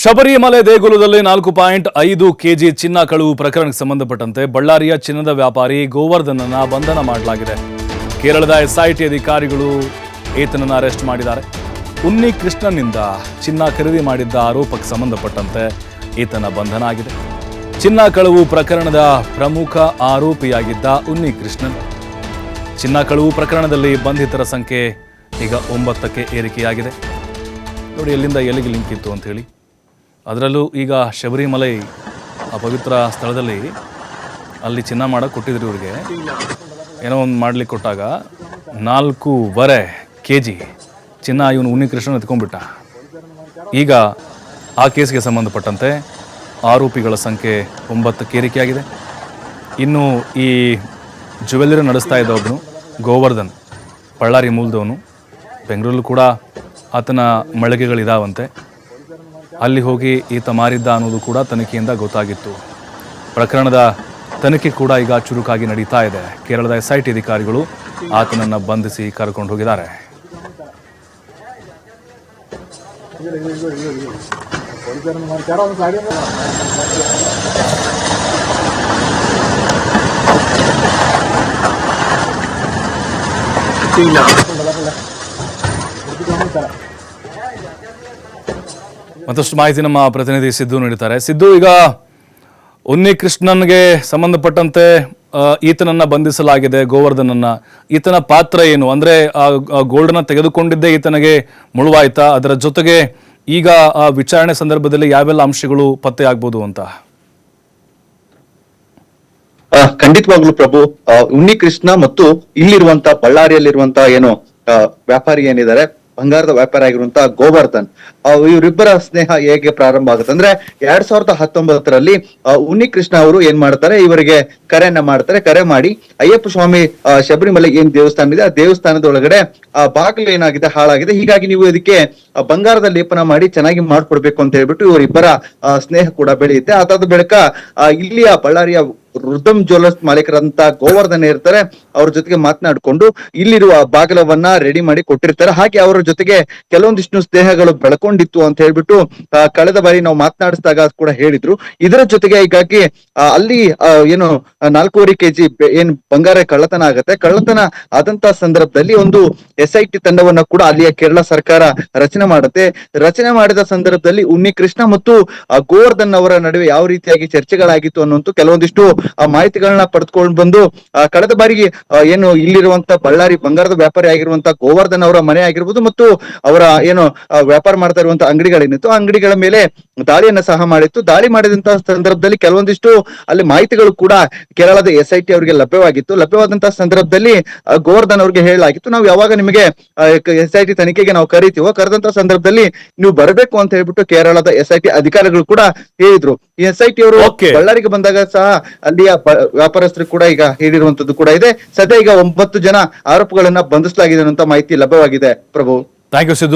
ಶಬರಿಮಲೆ ದೇಗುಲದಲ್ಲಿ ನಾಲ್ಕು ಪಾಯಿಂಟ್ ಐದು ಕೆಜಿ ಚಿನ್ನ ಕಳುವು ಪ್ರಕರಣಕ್ಕೆ ಸಂಬಂಧಪಟ್ಟಂತೆ ಬಳ್ಳಾರಿಯ ಚಿನ್ನದ ವ್ಯಾಪಾರಿ ಗೋವರ್ಧನನ್ನ ಬಂಧನ ಮಾಡಲಾಗಿದೆ. ಕೇರಳದ ಎಸ್ಐಟಿ ಅಧಿಕಾರಿಗಳು ಈತನನ್ನು ಅರೆಸ್ಟ್ ಮಾಡಿದ್ದಾರೆ. ಉನ್ನಿ ಕೃಷ್ಣನಿಂದ ಚಿನ್ನ ಖರೀದಿ ಮಾಡಿದ್ದ ಆರೋಪಕ್ಕೆ ಸಂಬಂಧಪಟ್ಟಂತೆ ಈತನ ಬಂಧನ ಆಗಿದೆ. ಚಿನ್ನ ಕಳುವು ಪ್ರಕರಣದ ಪ್ರಮುಖ ಆರೋಪಿಯಾಗಿದ್ದ ಉನ್ನಿ ಕೃಷ್ಣನ್ ಚಿನ್ನ ಕಳುವು ಪ್ರಕರಣದಲ್ಲಿ ಬಂಧಿತರ ಸಂಖ್ಯೆ ಈಗ ಒಂಬತ್ತಕ್ಕೆ ಏರಿಕೆಯಾಗಿದೆ. ನೋಡಿ ಎಲ್ಲಿಂದ ಎಲ್ಲಿಗೆ ಲಿಂಕ್ ಇತ್ತು ಅಂತ ಹೇಳಿ. ಅದರಲ್ಲೂ ಈಗ ಶಬರಿಮಲೈ, ಆ ಪವಿತ್ರ ಸ್ಥಳದಲ್ಲಿ ಅಲ್ಲಿ ಚಿನ್ನ ಮಾಡಕ್ಕೆ ಕೊಟ್ಟಿದ್ರು ಇವ್ರಿಗೆ. ಏನೋ ಒಂದು ಮಾಡ್ಲಿಕ್ಕೆ ಕೊಟ್ಟಾಗ ನಾಲ್ಕೂವರೆ ಕೆ ಜಿ ಚಿನ್ನ ಇವನು ಉನ್ನಿಕೃಷ್ಣನ ಎತ್ಕೊಂಡ್ಬಿಟ್ಟ. ಈಗ ಆ ಕೇಸ್ಗೆ ಸಂಬಂಧಪಟ್ಟಂತೆ ಆರೋಪಿಗಳ ಸಂಖ್ಯೆ ಒಂಬತ್ತು ಕೇರಿಕೆಯಾಗಿದೆ ಇನ್ನು ಈ ಜುವೆಲ್ಲರಿ ನಡೆಸ್ತಾ ಇದ್ದವನು ಗೋವರ್ಧನ್, ಬಳ್ಳಾರಿ ಮೂಲದವನು. ಬೆಂಗಳೂರಲ್ಲೂ ಕೂಡ ಆತನ ಮಳಿಗೆಗಳಿದಾವಂತೆ. ಅಲ್ಲಿ ಹೋಗಿ ಈತ ಮಾರಿದ್ದ ಅನ್ನೋದು ಕೂಡ ತನಿಖೆಯಿಂದ ಗೊತ್ತಾಗಿತ್ತು. ಪ್ರಕರಣದ ತನಿಖೆ ಕೂಡ ಈಗ ಚುರುಕಾಗಿ ನಡೀತಾ ಇದೆ. ಕೇರಳದ ಎಸ್ಐಟಿ ಅಧಿಕಾರಿಗಳು ಆತನನ್ನು ಬಂಧಿಸಿ ಕರ್ಕೊಂಡು ಹೋಗಿದ್ದಾರೆ. ಮತ್ತಷ್ಟು ಮಾಹಿತಿ ನಮ್ಮ ಪ್ರತಿನಿಧಿ ಸಿದ್ದು ನೀಡುತ್ತಾರೆ ಸಿದ್ದು, ಈಗ ಉನ್ನಿ ಕೃಷ್ಣನ್ಗೆ ಸಂಬಂಧಪಟ್ಟಂತೆ ಈತನನ್ನ ಬಂಧಿಸಲಾಗಿದೆ, ಗೋವರ್ಧನನ್ನ. ಈತನ ಪಾತ್ರ ಏನು? ಅಂದ್ರೆ, ಆ ಗೋಲ್ಡನ್ನ ತೆಗೆದುಕೊಂಡಿದ್ದೇ ಈತನಿಗೆ ಮುಳುವಾಯ್ತಾ? ಅದರ ಜೊತೆಗೆ ಈಗ, ಆ, ವಿಚಾರಣೆ ಸಂದರ್ಭದಲ್ಲಿ ಯಾವೆಲ್ಲ ಅಂಶಗಳು ಪತ್ತೆ ಆಗ್ಬೋದು ಅಂತ ಖಂಡಿತವಾಗ್ಲು ಪ್ರಭು ಉನ್ನಿ ಕೃಷ್ಣ ಮತ್ತು ಇಲ್ಲಿರುವಂತ ಬಳ್ಳಾರಿಯಲ್ಲಿರುವಂತ ಏನು ವ್ಯಾಪಾರಿ ಏನಿದ್ದಾರೆ ಬಂಗಾರದ ವ್ಯಾಪಾರ ಆಗಿರುವಂತಹ ಗೋವರ್ಧನ್ ಇವರಿಬ್ಬರ ಸ್ನೇಹ ಹೇಗೆ ಪ್ರಾರಂಭ ಆಗುತ್ತೆ ಅಂದ್ರೆ ಎರಡ್ ಸಾವಿರದ ಹತ್ತೊಂಬತ್ತರಲ್ಲಿ ಉನ್ನಿ ಕೃಷ್ಣ ಅವರು ಏನ್ ಮಾಡ್ತಾರೆ, ಇವರಿಗೆ ಕರೆಯನ್ನ ಮಾಡ್ತಾರೆ, ಕರೆ ಮಾಡಿ, ಅಯ್ಯಪ್ಪ ಸ್ವಾಮಿ ಶಬರಿಮಲೆ ಏನ್ ದೇವಸ್ಥಾನ ಇದೆ, ಆ ದೇವಸ್ಥಾನದ ಒಳಗಡೆ, ಆ, ಬಾಗಿಲು ಏನಾಗಿದೆ, ಹಾಳಾಗಿದೆ, ಹೀಗಾಗಿ ನೀವು ಇದಕ್ಕೆ ಬಂಗಾರದ ಲೇಪನ ಮಾಡಿ ಚೆನ್ನಾಗಿ ಮಾಡ್ಕೊಡ್ಬೇಕು ಅಂತ ಹೇಳ್ಬಿಟ್ಟು ಇವರಿಬ್ಬರ ಸ್ನೇಹ ಕೂಡ ಬೆಳೆಯುತ್ತೆ. ಅದಾದ ಬಳಿಕ ಇಲ್ಲಿಯ ಬಳ್ಳಾರಿಯ ರುದ್ರಂ ಜ್ಯುವೆಲರ್ಸ್ ಮಾಲೀಕರಂತ ಗೋವರ್ಧನ್ ಇರ್ತಾರೆ, ಅವ್ರ ಜೊತೆಗೆ ಮಾತನಾಡಿಕೊಂಡು ಇಲ್ಲಿರುವ ಬಾಗಿಲವನ್ನ ರೆಡಿ ಮಾಡಿ ಕೊಟ್ಟಿರ್ತಾರೆ. ಹಾಗೆ ಅವರ ಜೊತೆಗೆ ಕೆಲವೊಂದಿಷ್ಟು ಸ್ನೇಹಗಳು ಬೆಳಕೊಂಡಿತ್ತು ಅಂತ ಹೇಳ್ಬಿಟ್ಟು ಕಳೆದ ಬಾರಿ ನಾವು ಮಾತನಾಡಿಸಿದಾಗ ಕೂಡ ಹೇಳಿದ್ರು. ಇದರ ಜೊತೆಗೆ ಹೀಗಾಗಿ ಅಲ್ಲಿ ಏನು, ನಾಲ್ಕೂವರೆ ಕೆಜಿ ಏನ್ ಬಂಗಾರ ಕಳ್ಳತನ ಆಗತ್ತೆ. ಕಳ್ಳತನ ಆದಂತ ಸಂದರ್ಭದಲ್ಲಿ ಒಂದು ಎಸ್ ಐ ತಂಡವನ್ನ ಕೂಡ ಅಲ್ಲಿಯ ಕೇರಳ ಸರ್ಕಾರ ರಚನೆ ಮಾಡುತ್ತೆ. ರಚನೆ ಮಾಡಿದ ಸಂದರ್ಭದಲ್ಲಿ ಉನ್ನಿ ಕೃಷ್ಣ ಮತ್ತು ಗೋವರ್ಧನ್ ಅವರ ನಡುವೆ ಯಾವ ರೀತಿಯಾಗಿ ಚರ್ಚೆಗಳಾಗಿತ್ತು ಅನ್ನುವಂತ ಕೆಲವೊಂದಿಷ್ಟು ಮಾಹಿತಿಗಳನ್ನ ಪಡೆದುಕೊಂಡು ಬಂದು ಆ, ಕಳೆದ ಬಾರಿಗೆ ಏನು ಇಲ್ಲಿರುವಂತ ಬಳ್ಳಾರಿ ಬಂಗಾರದ ವ್ಯಾಪಾರಿ ಆಗಿರುವಂತ ಗೋವರ್ಧನ್ ಅವರ ಮನೆ ಆಗಿರ್ಬೋದು ಮತ್ತು ಅವರ ಏನು ವ್ಯಾಪಾರ ಮಾಡ್ತಾ ಇರುವಂತ ಅಂಗಡಿಗಳೇನಿತ್ತು ಆ ಅಂಗಡಿಗಳ ಮೇಲೆ ದಾಳಿಯನ್ನ ಸಹ ಮಾಡಿತ್ತು. ದಾಳಿ ಮಾಡಿದಂತಹ ಸಂದರ್ಭದಲ್ಲಿ ಕೆಲವೊಂದಿಷ್ಟು ಅಲ್ಲಿ ಮಾಹಿತಿಗಳು ಕೂಡ ಕೇರಳದ ಎಸ್ ಐ ಟಿ ಅವರಿಗೆ ಲಭ್ಯವಾಗಿತ್ತು. ಲಭ್ಯವಾದಂತಹ ಸಂದರ್ಭದಲ್ಲಿ ಆ, ಗೋವರ್ಧನ್ ಅವರಿಗೆ ಹೇಳಲಾಗಿತ್ತು ನಾವು ಯಾವಾಗ ನಿಮಗೆ ಎಸ್ ಐ ಟಿ ತನಿಖೆಗೆ ನಾವು ಕರಿತೀವೋ ಕರೆದಂತ ಸಂದರ್ಭದಲ್ಲಿ ನೀವು ಬರಬೇಕು ಅಂತ ಹೇಳ್ಬಿಟ್ಟು ಕೇರಳದ ಎಸ್ ಐ ಟಿ ಅಧಿಕಾರಿಗಳು ಕೂಡ ಹೇಳಿದ್ರು. ಈ ಎಸ್ ಐ ಟಿ ಅವರು ಬಳ್ಳಾರಿಗೆ ಬಂದಾಗ ಸಹ ವ್ಯಾಪಾರಸ್ಥರು ಕೂಡ ಈಗ ಹೇಳಿರುವಂತದ್ದು ಕೂಡ ಇದೆ. ಸದ್ಯ ಈಗ ಒಂಬತ್ತು ಜನ ಆರೋಪಗಳನ್ನ ಬಂಧಿಸಲಾಗಿದೆ ಅಂತ ಮಾಹಿತಿ ಲಭ್ಯವಾಗಿದೆ. ಪ್ರಭು. Thank you Siddu